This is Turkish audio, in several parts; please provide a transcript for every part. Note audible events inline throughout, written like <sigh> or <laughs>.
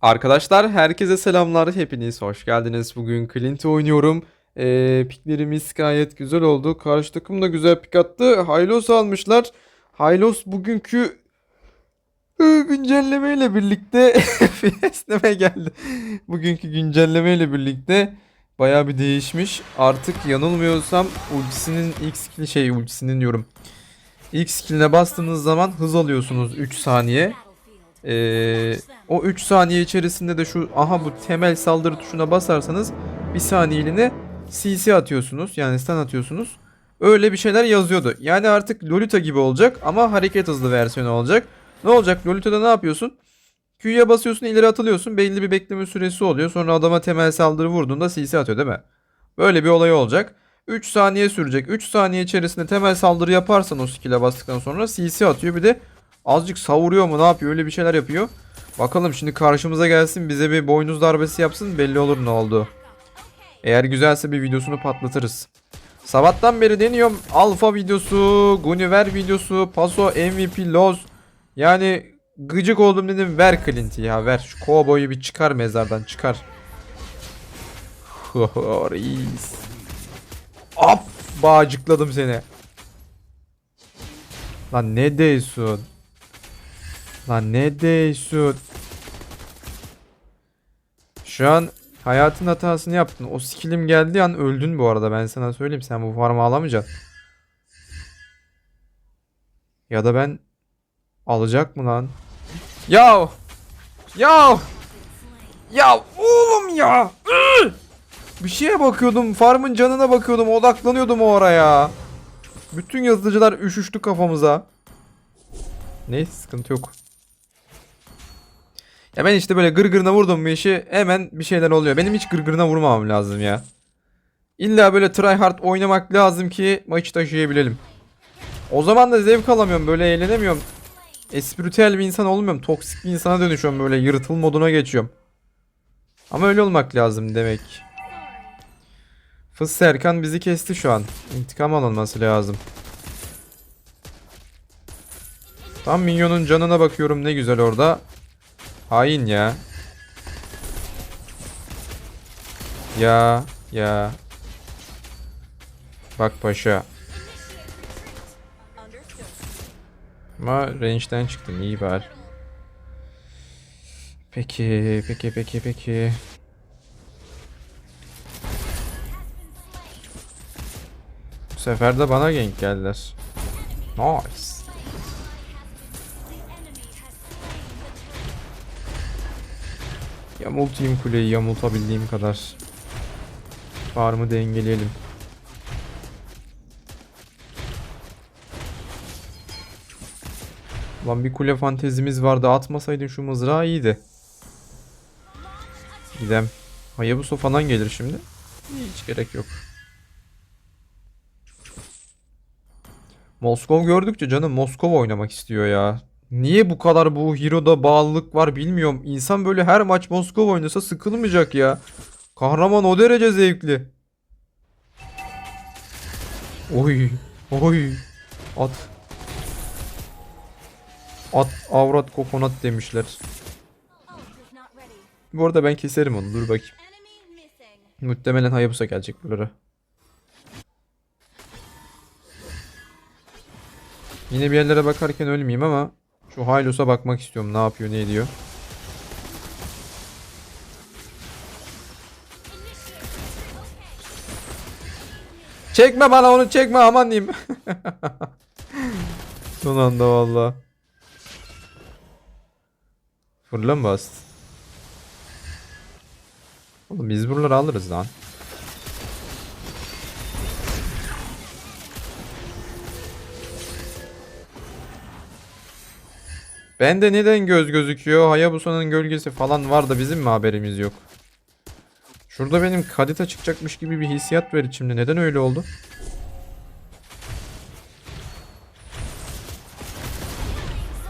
Arkadaşlar herkese selamlar. Hepiniz hoş geldiniz. Bugün Clint oynuyorum. Ee, piklerimiz gayet güzel oldu. Karşı takım da güzel pik attı. Hylos almışlar. Hylos bugünkü e, güncellemeyle birlikte <laughs> esneme geldi. Bugünkü güncellemeyle birlikte baya bir değişmiş. Artık yanılmıyorsam ultisinin ilk skill şey ultisinin diyorum. İlk skilline bastığınız zaman hız alıyorsunuz 3 saniye. Ee, o 3 saniye içerisinde de şu aha bu temel saldırı tuşuna basarsanız bir saniyeliğine CC atıyorsunuz. Yani stun atıyorsunuz. Öyle bir şeyler yazıyordu. Yani artık Lolita gibi olacak ama hareket hızlı versiyonu olacak. Ne olacak? Lolita'da ne yapıyorsun? Q'ya basıyorsun ileri atılıyorsun. Belli bir bekleme süresi oluyor. Sonra adama temel saldırı vurduğunda CC atıyor değil mi? Böyle bir olay olacak. 3 saniye sürecek. 3 saniye içerisinde temel saldırı yaparsan o skill'e bastıktan sonra CC atıyor. Bir de azıcık savuruyor mu ne yapıyor öyle bir şeyler yapıyor. Bakalım şimdi karşımıza gelsin bize bir boynuz darbesi yapsın belli olur ne oldu. Eğer güzelse bir videosunu patlatırız. Sabahtan beri deniyorum. Alfa videosu, Guniver videosu, Paso MVP Loz. Yani gıcık oldum dedim ver Clint'i ya ver. Şu kovboyu bir çıkar mezardan çıkar. Reis. Hop bağcıkladım seni. Lan ne diyorsun? Lan ne diyorsun? Şu an hayatın hatasını yaptın. O skillim geldiği an öldün bu arada. Ben sana söyleyeyim. Sen bu farmı alamayacaksın. Ya da ben alacak mı lan? Ya! Ya! Ya oğlum ya! Bir şeye bakıyordum. Farmın canına bakıyordum. Odaklanıyordum o araya. Bütün yazıcılar üşüştü kafamıza. Neyse sıkıntı yok. Ya ben işte böyle gırgırına vurdum bir işi hemen bir şeyler oluyor. Benim hiç gırgırına vurmamam lazım ya. İlla böyle tryhard oynamak lazım ki maçı taşıyabilelim. O zaman da zevk alamıyorum böyle eğlenemiyorum. Espritüel bir insan olmuyorum. Toksik bir insana dönüşüyorum böyle yırtıl moduna geçiyorum. Ama öyle olmak lazım demek. Fıs Serkan bizi kesti şu an. İntikam alınması lazım. Tam minyonun canına bakıyorum ne güzel orada. Hain ya. Ya ya. Bak paşa. Ama range'den çıktın iyi bari. Peki peki peki peki. Bu sefer de bana gank geldiler. Nice. Yamultayım kuleyi yamultabildiğim kadar. Farmı dengeleyelim. Lan bir kule fantezimiz vardı. Atmasaydın şu mızrağı iyiydi. Gidem. Hayabusa falan gelir şimdi. Hiç gerek yok. Moskov gördükçe canım Moskova oynamak istiyor ya. Niye bu kadar bu Hero'da bağlılık var bilmiyorum. İnsan böyle her maç Moskova oynasa sıkılmayacak ya. Kahraman o derece zevkli. Oy. Oy. At. At avrat kokonat demişler. Bu arada ben keserim onu. Dur bakayım. Muhtemelen Hayabusa gelecek buralara. Yine bir yerlere bakarken ölmeyeyim ama şu Hylos'a bakmak istiyorum. Ne yapıyor, ne ediyor. Çekme bana onu çekme aman diyeyim. <laughs> Son anda valla. Fırla mı bastı? Oğlum biz buraları alırız lan. Bende neden göz gözüküyor? Hayabusa'nın gölgesi falan var da bizim mi haberimiz yok? Şurada benim kadita çıkacakmış gibi bir hissiyat var içimde. Neden öyle oldu?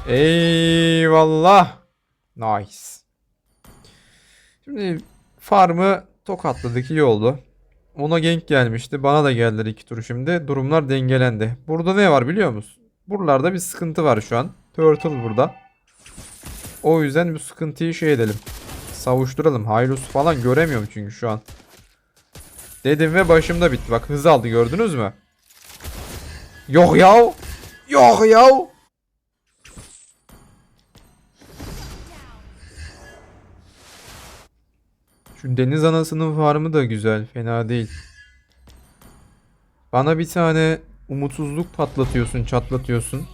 Eyvallah. Nice. Şimdi farmı tokatladık iyi oldu. ona gank gelmişti. Bana da geldiler iki tur şimdi. Durumlar dengelendi. Burada ne var biliyor musun? Buralarda bir sıkıntı var şu an. Turtle burada. O yüzden bu sıkıntıyı şey edelim. Savuşturalım. Hylos falan göremiyorum çünkü şu an. Dedim ve başımda bitti. Bak hız aldı gördünüz mü? Yok yav. Yok yav. Şu deniz anasının farmı da güzel. Fena değil. Bana bir tane umutsuzluk patlatıyorsun, çatlatıyorsun.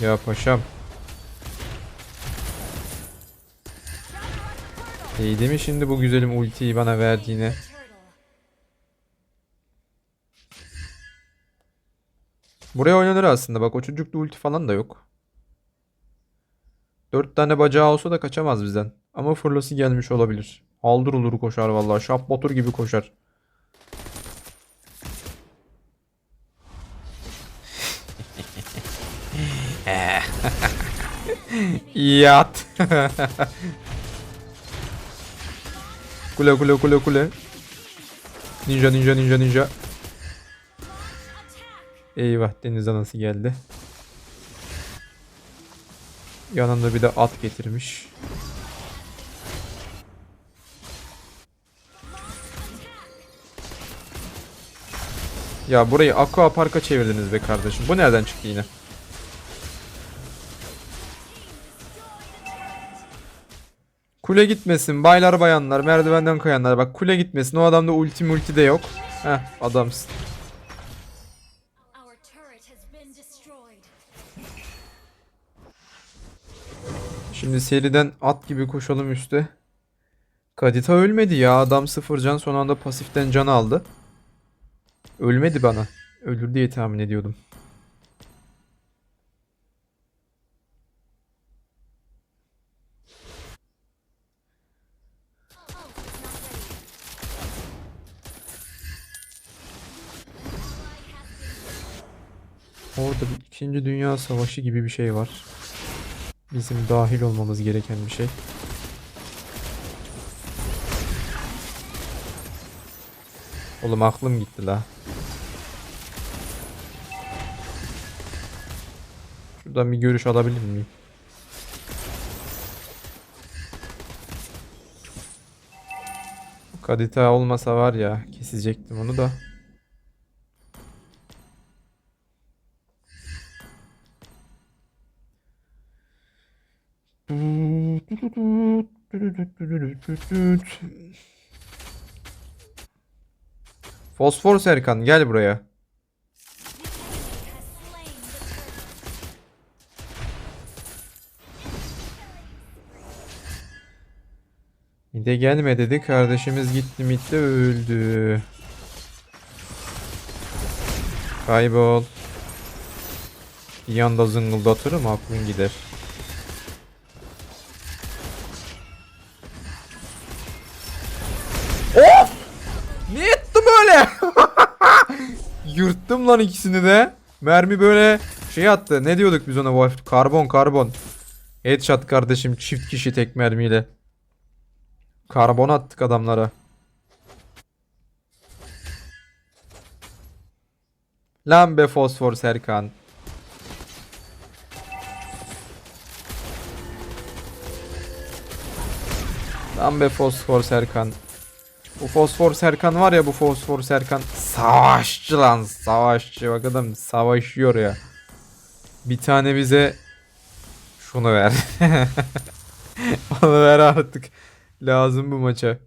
Ya paşam. Değdi mi şimdi bu güzelim ultiyi bana verdiğine? Buraya oynanır aslında. Bak o çocukta ulti falan da yok. Dört tane bacağı olsa da kaçamaz bizden. Ama fırlası gelmiş olabilir. Aldır olur koşar vallahi. Şap Batur gibi koşar. <laughs> Yat. <laughs> kule kule kule kule. Ninja ninja ninja ninja. Eyvah deniz anası geldi. Yanında bir de at getirmiş. Ya burayı aqua parka çevirdiniz be kardeşim. Bu nereden çıktı yine? Kule gitmesin baylar bayanlar merdivenden kayanlar bak kule gitmesin o adamda ulti multi de yok. Heh adamsın. Şimdi seriden at gibi koşalım üste. Kadita ölmedi ya. Adam sıfır can son anda pasiften can aldı. Ölmedi bana. Ölür diye tahmin ediyordum. Orada bir ikinci dünya savaşı gibi bir şey var. Bizim dahil olmamız gereken bir şey. Oğlum aklım gitti la. Şuradan bir görüş alabilir miyim? Kadita olmasa var ya kesecektim onu da. Fosfor Serkan gel buraya. Mide gelme dedi. Kardeşimiz gitti midde öldü. Kaybol. Bir anda zıngıldatırım aklın gider. Yırttım lan ikisini de. Mermi böyle şey attı. Ne diyorduk biz ona Wolf? Karbon karbon. Headshot kardeşim çift kişi tek mermiyle. Karbon attık adamlara. Lan be fosfor Serkan. Lan be fosfor Serkan. Bu fosfor Serkan var ya bu fosfor Serkan. Savaşçı lan savaşçı. Bak adam savaşıyor ya. Bir tane bize şunu ver. <laughs> Onu ver artık. Lazım bu maça.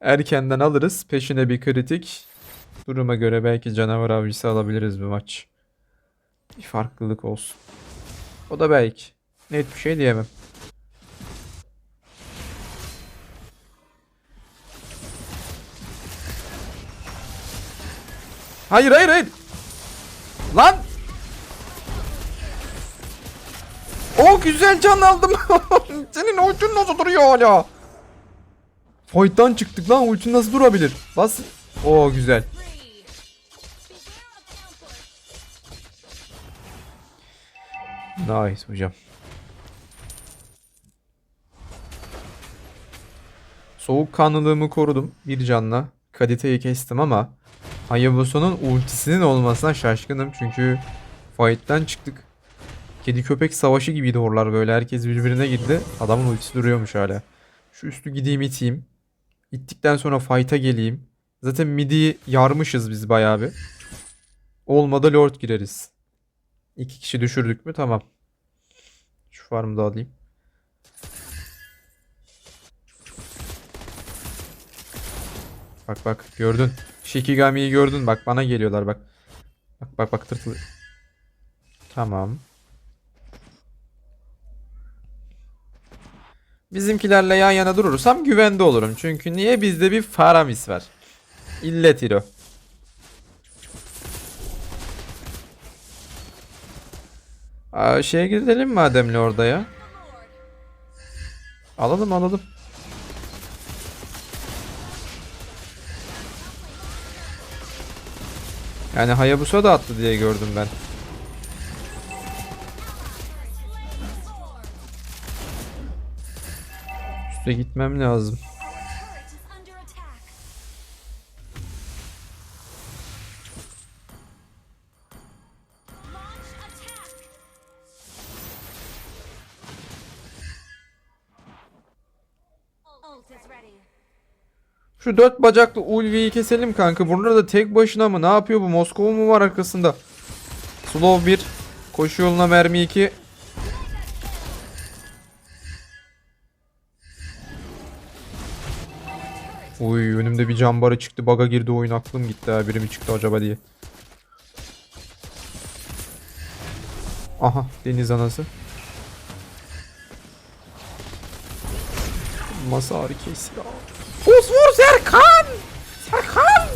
Erkenden alırız. Peşine bir kritik. Duruma göre belki canavar avcısı alabiliriz bu maç. Bir farklılık olsun. O da belki. Net bir şey diyemem. Hayır hayır hayır. Lan. O güzel can aldım. <laughs> Senin ultin nasıl duruyor hala? Fight'tan çıktık lan ultin nasıl durabilir? Bas. O güzel. Nice hocam. Soğukkanlılığımı korudum bir canla. Kadite'yi kestim ama Hayabusa'nın ultisinin olmasına şaşkınım çünkü fight'ten çıktık. Kedi köpek savaşı gibiydi oralar böyle herkes birbirine girdi. Adamın ultisi duruyormuş hala. Şu üstü gideyim iteyim. İttikten sonra fight'a geleyim. Zaten midi yarmışız biz bayağı bir. Olmadı lord gireriz. İki kişi düşürdük mü tamam. Şu farmı da alayım. Bak bak gördün. Shikigami'yi gördün bak bana geliyorlar bak. Bak bak bak tırtıl. Tamam. Bizimkilerle yan yana durursam güvende olurum. Çünkü niye bizde bir Faramis var. İllet hero. Aa, şeye gidelim mademle orada ya. Alalım alalım. Yani Hayabusa da attı diye gördüm ben. Üste gitmem lazım. Şu dört bacaklı Ulvi'yi keselim kanka. Burada da tek başına mı? Ne yapıyor bu? Moskova mu var arkasında? Slow 1. Koşu yoluna mermi 2. Uy önümde bir cambarı çıktı. Baga girdi oyun. Aklım gitti ha. Biri mi çıktı acaba diye. Aha deniz anası. Masa ağrı kesiyor. Fosfor Serkan! Serkan!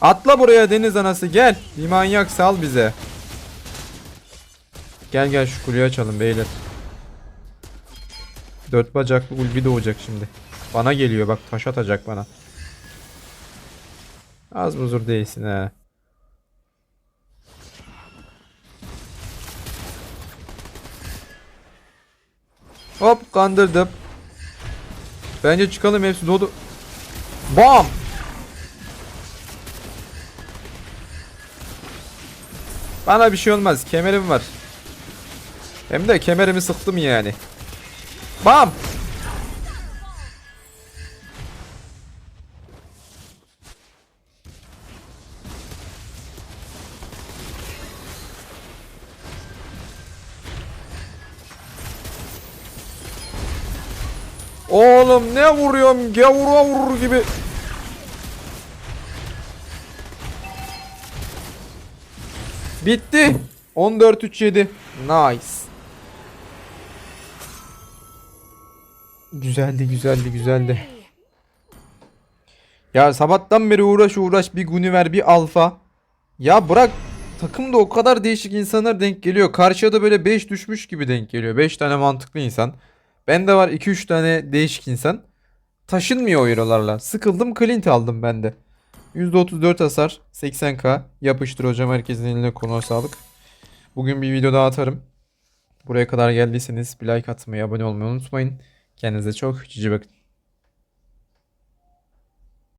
Atla buraya deniz anası gel. Bir manyak sal bize. Gel gel şu kuleyi açalım beyler. Dört bacaklı ulvi doğacak şimdi. Bana geliyor bak taş atacak bana. Az muzur değilsin ha. Hop kandırdım. Bence çıkalım hepsi doğdu. Bam! Bana bir şey olmaz. Kemerim var. Hem de kemerimi sıktım yani. Bam! Oğlum ne vuruyorum? Gavura vurur gibi. Bitti. 14-3-7. Nice. Güzeldi güzeldi güzeldi. Ya sabahtan beri uğraş uğraş bir Guniver bir Alfa. Ya bırak takımda o kadar değişik insanlar denk geliyor. Karşıya da böyle 5 düşmüş gibi denk geliyor. 5 tane mantıklı insan. Bende var 2-3 tane değişik insan. Taşınmıyor o eurolarla. Sıkıldım Clint aldım ben de. %34 hasar 80k. Yapıştır hocam herkesin eline konu sağlık. Bugün bir video daha atarım. Buraya kadar geldiyseniz bir like atmayı, abone olmayı unutmayın. Kendinize çok cici bakın.